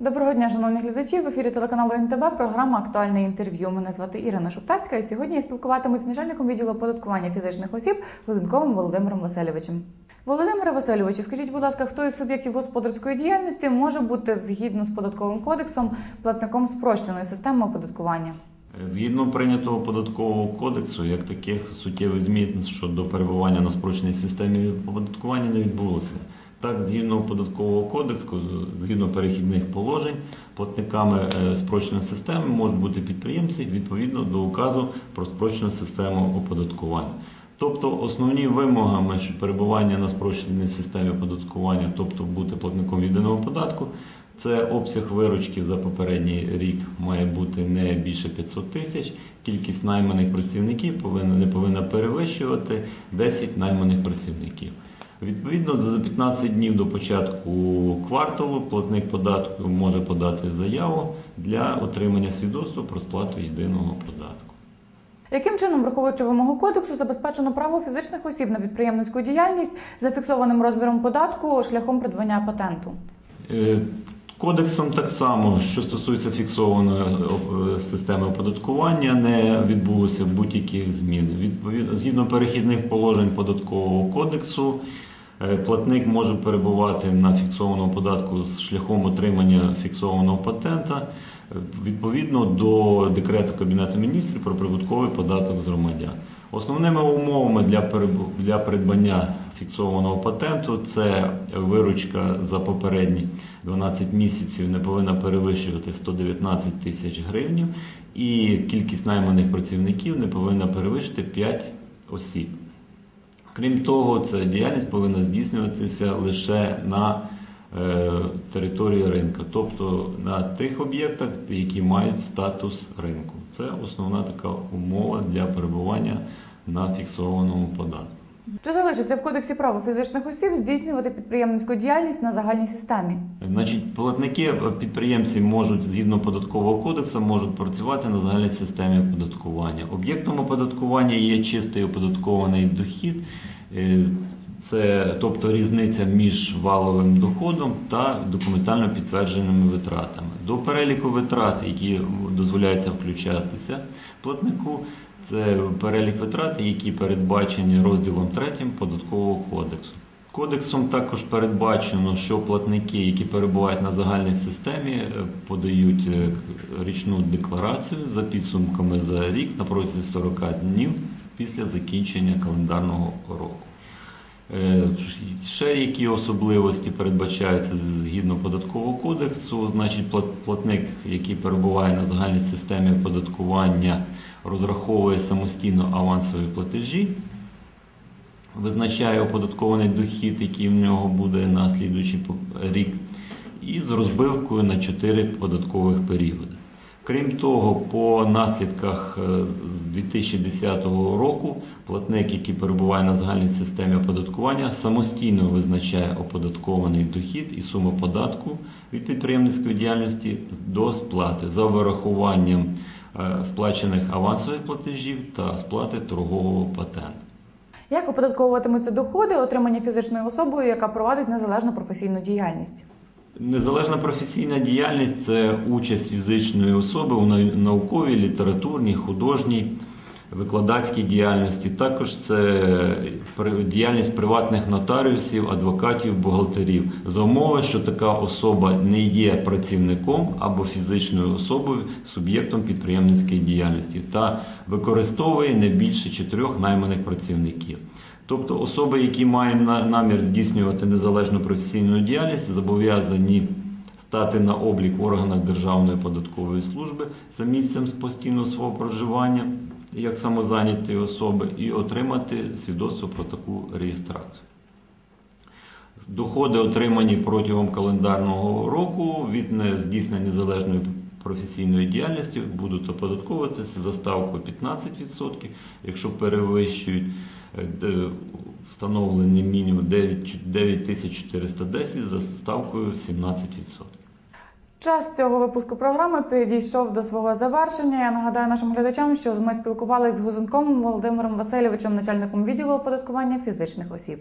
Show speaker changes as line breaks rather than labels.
Доброго дня, шановні глядачі. В ефірі телеканалу НТБ програма Актуальне інтерв'ю. Мене звати Ірина Шуптарська, і сьогодні я спілкуватимусь з начальником відділу оподаткування фізичних осіб Гузенковим Володимиром Васильовичем. Володимире Васильовичу, скажіть, будь ласка, хто із суб'єктів господарської діяльності може бути згідно з податковим кодексом платником спрощеної системи оподаткування?
Згідно прийнятого податкового кодексу, як таких суттєвих змін щодо перебування на спрощеній системі оподаткування не відбулося. Так, згідно податкового кодексу, згідно перехідних положень, платниками е, спрощеної системи можуть бути підприємці відповідно до указу про спрощену систему оподаткування. Тобто основні вимогами перебування на спрощеній системі оподаткування, тобто бути платником єдиного податку, це обсяг виручки за попередній рік має бути не більше 500 тисяч. Кількість найманих працівників повинна не повинна перевищувати 10 найманих працівників. Відповідно, за 15 днів до початку кварталу платник податку може подати заяву для отримання свідоцтва про сплату єдиного податку.
Яким чином, враховуючи вимогу кодексу, забезпечено право фізичних осіб на підприємницьку діяльність за фіксованим розміром податку шляхом придбання патенту?
Кодексом так само, що стосується фіксованої е, системи оподаткування, не відбулося будь-яких змін. Згідно перехідних положень податкового кодексу, е, платник може перебувати на фіксованому податку з шляхом отримання фіксованого патента е, відповідно до декрету Кабінету міністрів про прибутковий податок з громадян. Основними умовами для придбання фіксованого патенту це виручка за попередні 12 місяців не повинна перевищувати 119 тисяч гривень, і кількість найманих працівників не повинна перевищити 5 осіб. Крім того, ця діяльність повинна здійснюватися лише на е, території ринку, тобто на тих об'єктах, які мають статус ринку. Це основна така умова для перебування на фіксованому податку.
Чи залишиться в кодексі право фізичних осіб здійснювати підприємницьку діяльність на загальній системі?
Значить, платники, е, підприємці можуть згідно податкового кодексу можуть працювати на загальній системі оподаткування. Об'єктом оподаткування є чистий оподаткований дохід, е, це тобто різниця між валовим доходом та документально підтвердженими витратами. До переліку витрат, які дозволяється включатися платнику, це перелік витрат, які передбачені розділом 3 податкового кодексу. Кодексом також передбачено, що платники, які перебувають на загальній системі, е, подають е, річну декларацію за підсумками за рік на протязі 40 днів після закінчення календарного року. Е, Ще які особливості передбачаються згідно податкового кодексу, значить плат- платник, який перебуває на загальній системі оподаткування, розраховує самостійно авансові платежі, визначає оподаткований дохід, який в нього буде на слідуючий рік, і з розбивкою на 4 податкових періоди. Крім того, по наслідках е, з 2010 року платник, який перебуває на загальній системі оподаткування, самостійно визначає оподаткований дохід і суму податку від підприємницької діяльності до сплати за вирахуванням сплачених авансових платежів та сплати торгового патенту.
Як оподатковуватимуться доходи, отримані фізичною особою, яка провадить незалежну професійну діяльність?
Незалежна професійна діяльність це участь фізичної особи у науковій, літературній, художній, викладацькій діяльності. Також це діяльність приватних нотаріусів, адвокатів, бухгалтерів за умови, що така особа не є працівником або фізичною особою, суб'єктом підприємницької діяльності та використовує не більше чотирьох найманих працівників. Тобто особи, які мають намір здійснювати незалежну професійну діяльність, зобов'язані стати на облік в органах Державної податкової служби за місцем постійного свого проживання як самозайняті особи і отримати свідоцтво про таку реєстрацію. Доходи, отримані протягом календарного року від не- здійснення незалежної професійної діяльності, будуть оподатковуватися за ставкою 15%, якщо перевищують е, встановлений мінімум 9 9410 за ставкою 17%.
Час цього випуску програми підійшов до свого завершення. Я нагадаю нашим глядачам, що ми спілкувалися з Гузенком Володимиром Васильовичем, начальником відділу оподаткування фізичних осіб.